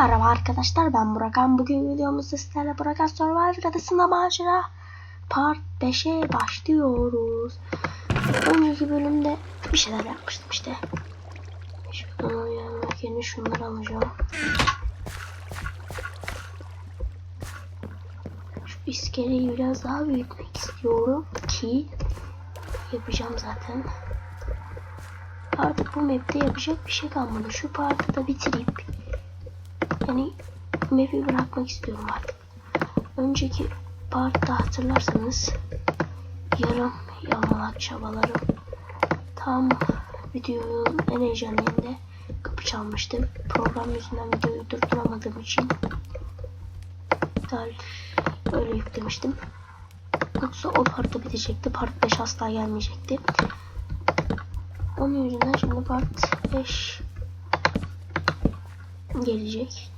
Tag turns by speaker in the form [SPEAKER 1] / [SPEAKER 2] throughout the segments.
[SPEAKER 1] Merhaba arkadaşlar ben Burakan. Bugün videomuzda sizlerle Burakan Survivor adasında macera part 5'e başlıyoruz. Önceki bölümde bir şeyler yapmıştım işte. Uyanmak yerine şunları alacağım. Şu iskeleyi biraz daha büyütmek istiyorum ki yapacağım zaten. Artık bu map'te yapacak bir şey kalmadı. Şu partı da bitirip yani map'i bırakmak istiyorum artık. Önceki partta hatırlarsanız yarım yamalak çabalarım tam videonun en heyecanlı yerinde kapı çalmıştı. Program yüzünden videoyu durduramadığım için iptal öyle yüklemiştim. Yoksa o partta bitecekti. Part 5 asla gelmeyecekti. Onun yüzünden şimdi part 5 gelecek.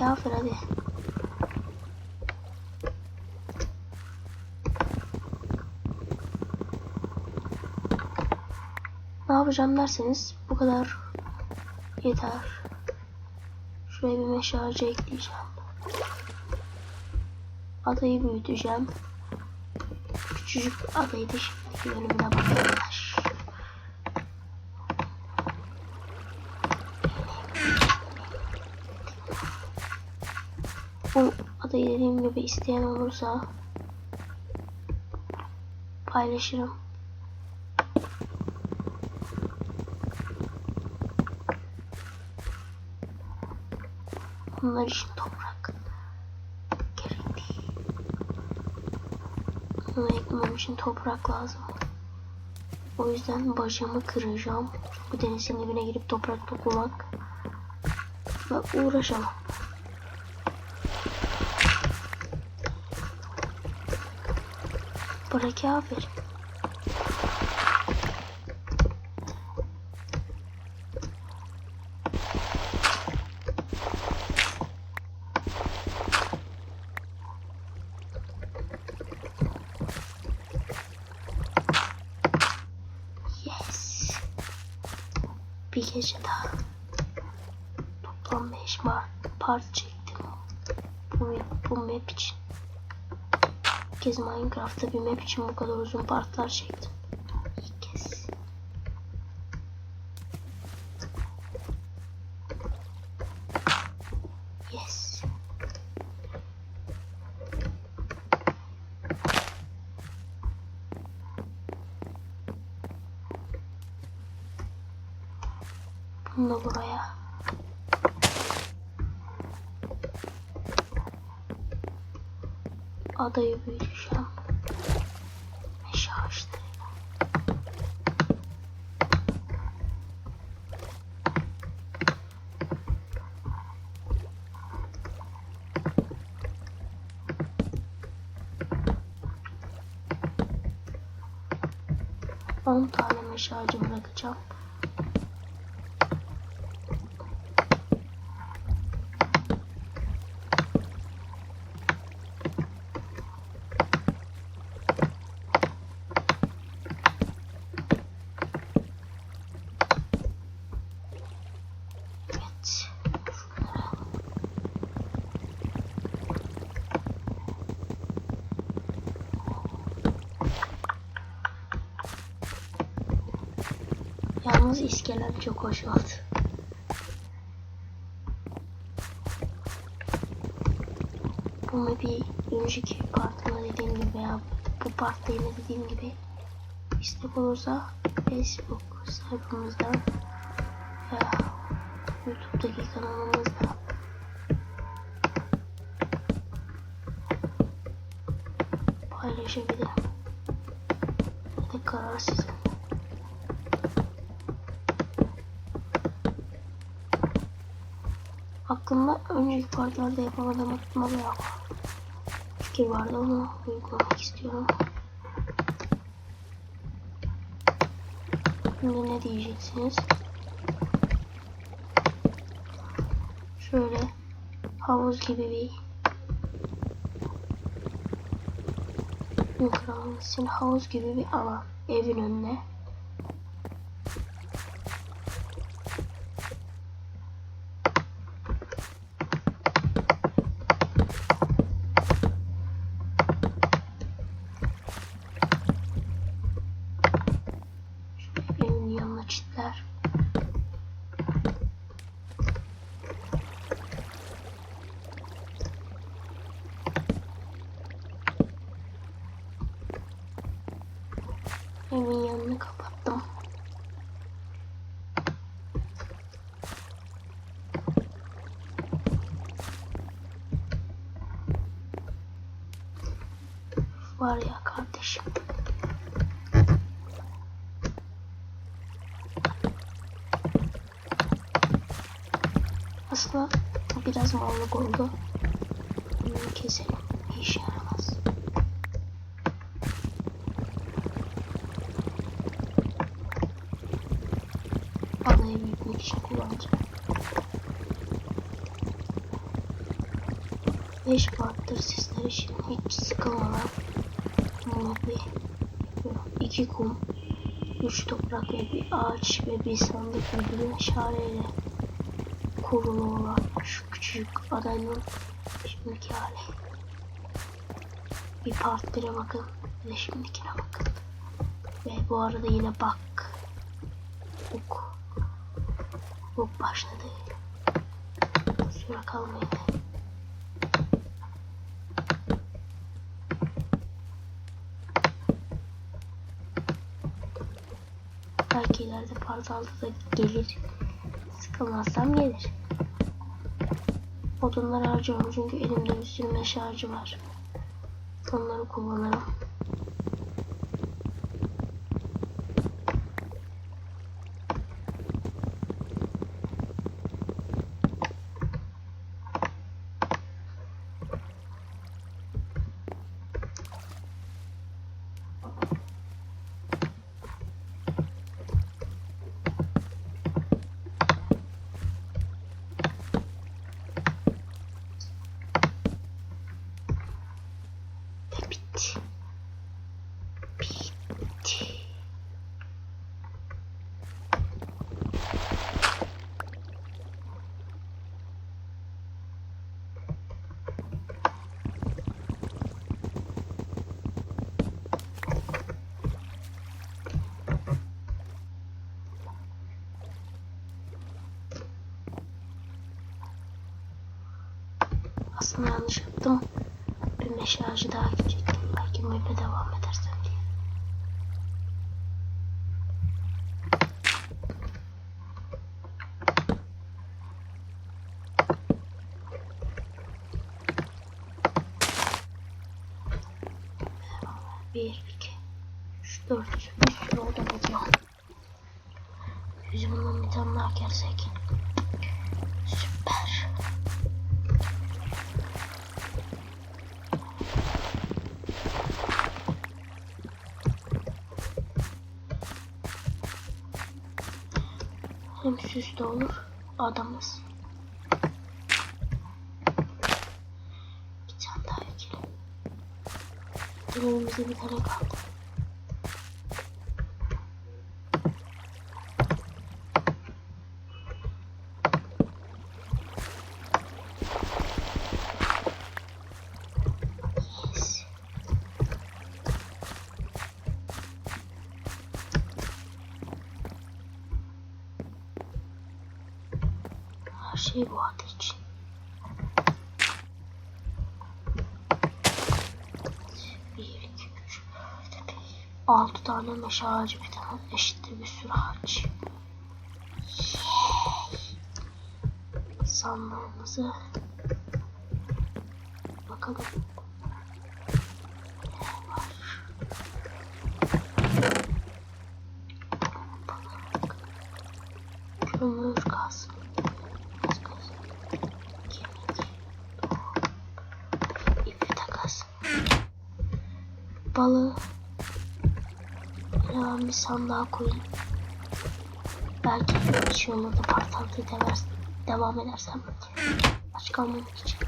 [SPEAKER 1] Ya hadi. Ne yapacağım derseniz bu kadar yeter. Şuraya bir meşale ekleyeceğim. Adayı büyüteceğim. Küçücük adaydı şimdiki bölümüne bakıyorlar. Bu gibi isteyen olursa paylaşırım. Onlar için toprak gerekli. Bunu ekmem için toprak lazım. O yüzden bacağımı kıracağım. Bu denizin dibine girip toprak toplamak ve uğraşamam. Ya aferin. Yes. Bir gece daha. Toplam 5 part çektim. Bu, bu map için. İlk kez Minecraft'ta bir map için bu kadar uzun partlar çektim. İlk kez. Yes. Bunu da buraya. Adayı büyüteceğim. Meşe ağaçlarıyla. On tane meşe ağacı bırakacağım. Evet. Şunları. Yalnız iskelet çok hoş oldu. Bunu bir önceki partına dediğim gibi veya bu partta yine dediğim gibi istek olursa Facebook sayfamızdan veya YouTube'daki kanalımızda paylaşabilirim. De karar sizin. Aklımda önceki partilerde yapamadığım atmalı yok. Fikir vardı ama uygulamak istiyorum. Şimdi ne diyeceksiniz? Şöyle havuz gibi bir Mikrofonun havuz gibi bir alan evin önüne. Yanını kapattım. Var ya kardeşim. Aslında biraz mallık oldu. Bunu keselim. İşe yaramaz. Vallahi büyütmek için kullanacağım. 5 partır sizler için hiç sıkılmadan mobi 2 kum 3 toprak ve bir ağaç ve bir sandık ve bir meşaleyle kurulu olan şu küçük adanın şimdiki hali. Bir part 1'e bakın ve şimdikine bakın. Ve bu arada yine bak. Buk. Buk başladı. Süre kalmayın. Belki ileride part 6'da gelir. Sıkılmazsam gelir. Odunları harcıyorum çünkü elimde bir sürü meşe ağacı var. Onları kullanırım. Aslında yanlış yaptım. Bir meşe ağacı daha gidecektim. Belki böyle devam edersem diye. Bir, iki, üç, dört. Bir sürü oldu burada. Biz bundan bir tane daha gelsek. Süper. De olur adamız. Bir tane daha ekelim. Elimizde bir tane kaldı. Şey bu adı için. Bir, iki, üç, dört, altı tane meşe ağacı bir tane eşittir bir sürü ağaç. Yay. Sandığımızı bakalım. Ne var? Balığı hemen bir sandığa koyayım. Belki bir şey olur da part altı devam, edersem aç kalmamak için.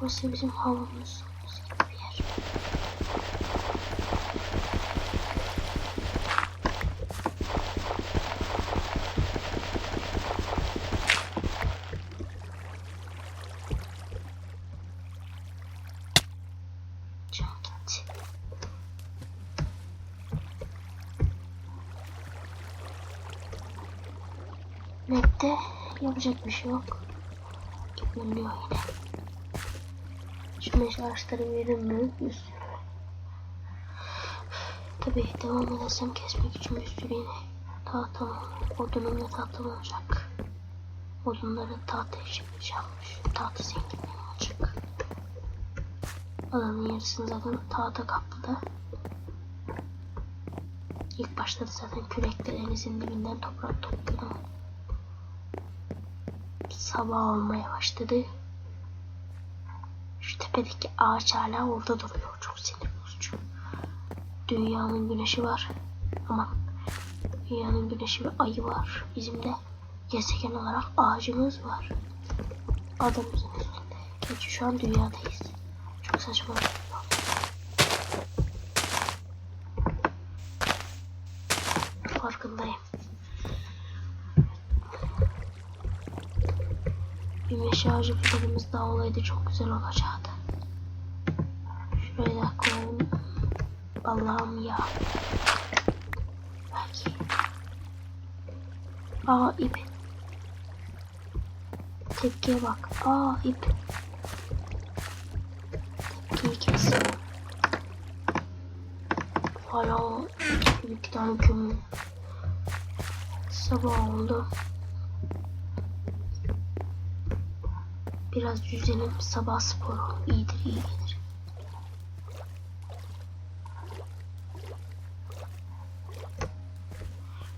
[SPEAKER 1] Burası bizim havamız Nette yapacak bir şey yok. Gitmeliyor yine. Şu meşe ağaçları verir mi? Bir sürü. Tabii devam edersem kesmek için bir sürü yine tahtam, odunum ve tahtam olacak. Odunları tahta yapacağım. Şu tahta zenginliğim olacak. Alanın yarısını zaten tahta kaplıda. İlk başta da zaten kürekle denizin dibinden toprak topluyordum. Sabah olmaya başladı. Şu tepedeki ağaç hala orada duruyor. Çok sinir bozucu. Dünyanın güneşi var. Aman. Dünyanın güneşi ve ayı var. Bizim de gezegen olarak ağacımız var. Adamımızın üstünde. Gerçi şu an dünyadayız. Çok saçma. Farkındayım. Ağacı fidanımız daha olaydı çok güzel olacaktı. Da koyalım. Allah'ım ya. Belki. Aa ip. Tepkiye bak. Aa ip. Tepkiyi kes. Hala iki tane kömür. Sabah oldu. Biraz yüzelim. Sabah sporu iyidir, iyi gelir.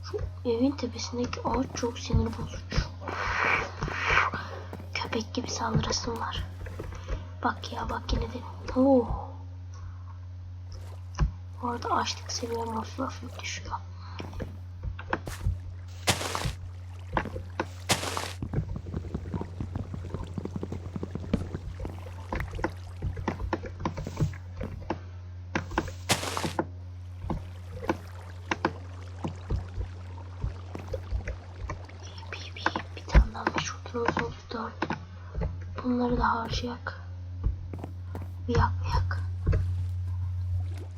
[SPEAKER 1] Şu evin tepesindeki ağaç çok sinir bozucu. Köpek gibi saldırasım var. Bak ya bak yine de. Oh. Bu arada açlık seviyem hafif hafif düşüyor. Dört. Bunları da harcayak. Bir yak bir yak.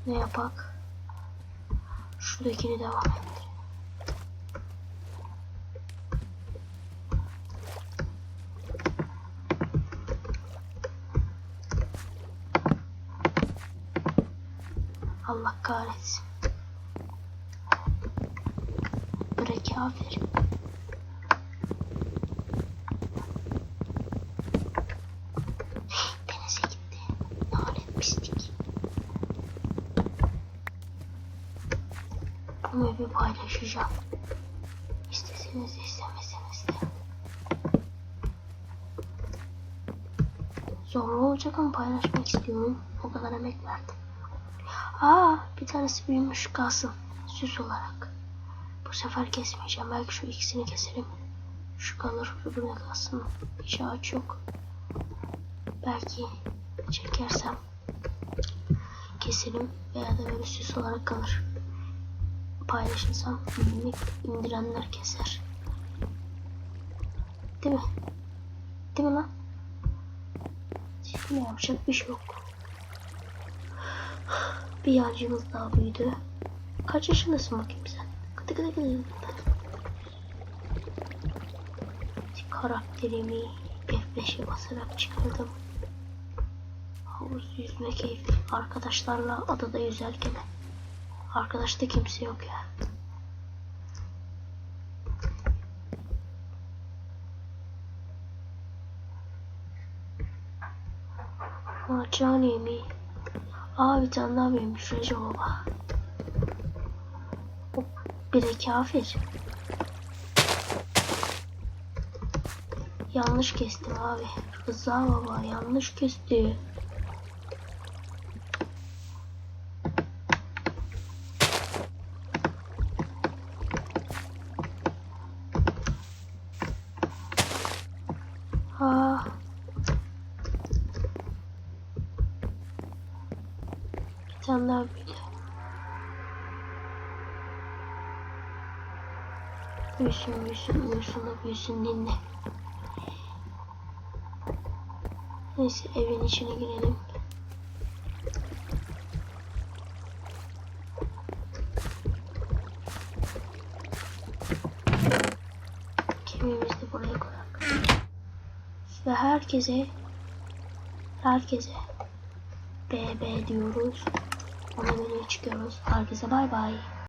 [SPEAKER 1] Ne yapak? Şuradakini devam ettir. Allah kahretsin. Bre kafir. Evi paylaşacağım. İsteseniz de istemeseniz de. Zorlu olacak ama paylaşmak istiyorum. O kadar emek verdim. Aa, bir tanesi büyümüş kalsın. Süs olarak. Bu sefer kesmeyeceğim. Belki şu ikisini keserim. Şu kalır, öbürüne kalsın. Hiç ağaç yok. Belki çekersem keserim veya da böyle süs olarak kalır. Paylaşırsam minik indirenler keser. Değil mi? Değil mi lan? Şimdi yapacak bir şey yok. Bir yancımız daha büyüdü. Kaç yaşındasın bakayım sen? Kıtı kıtı kıtı. Karakterimi F5'e basarak çıkardım. Havuz yüzme keyfi. Arkadaşlarla adada yüzerken. Arkadaşta kimse yok ya. Marcani mi? Aa bir tane daha büyümüş Recep Baba. Bir de kafir. Yanlış kestim abi. Rıza baba yanlış kesti. Büyüsün büyüsün büyüsün de büyüsün dinle. Neyse evin içine girelim. Kemiğimizi buraya koyalım. Ve herkese herkese BB diyoruz. Ona göre çıkıyoruz. Herkese bay bay.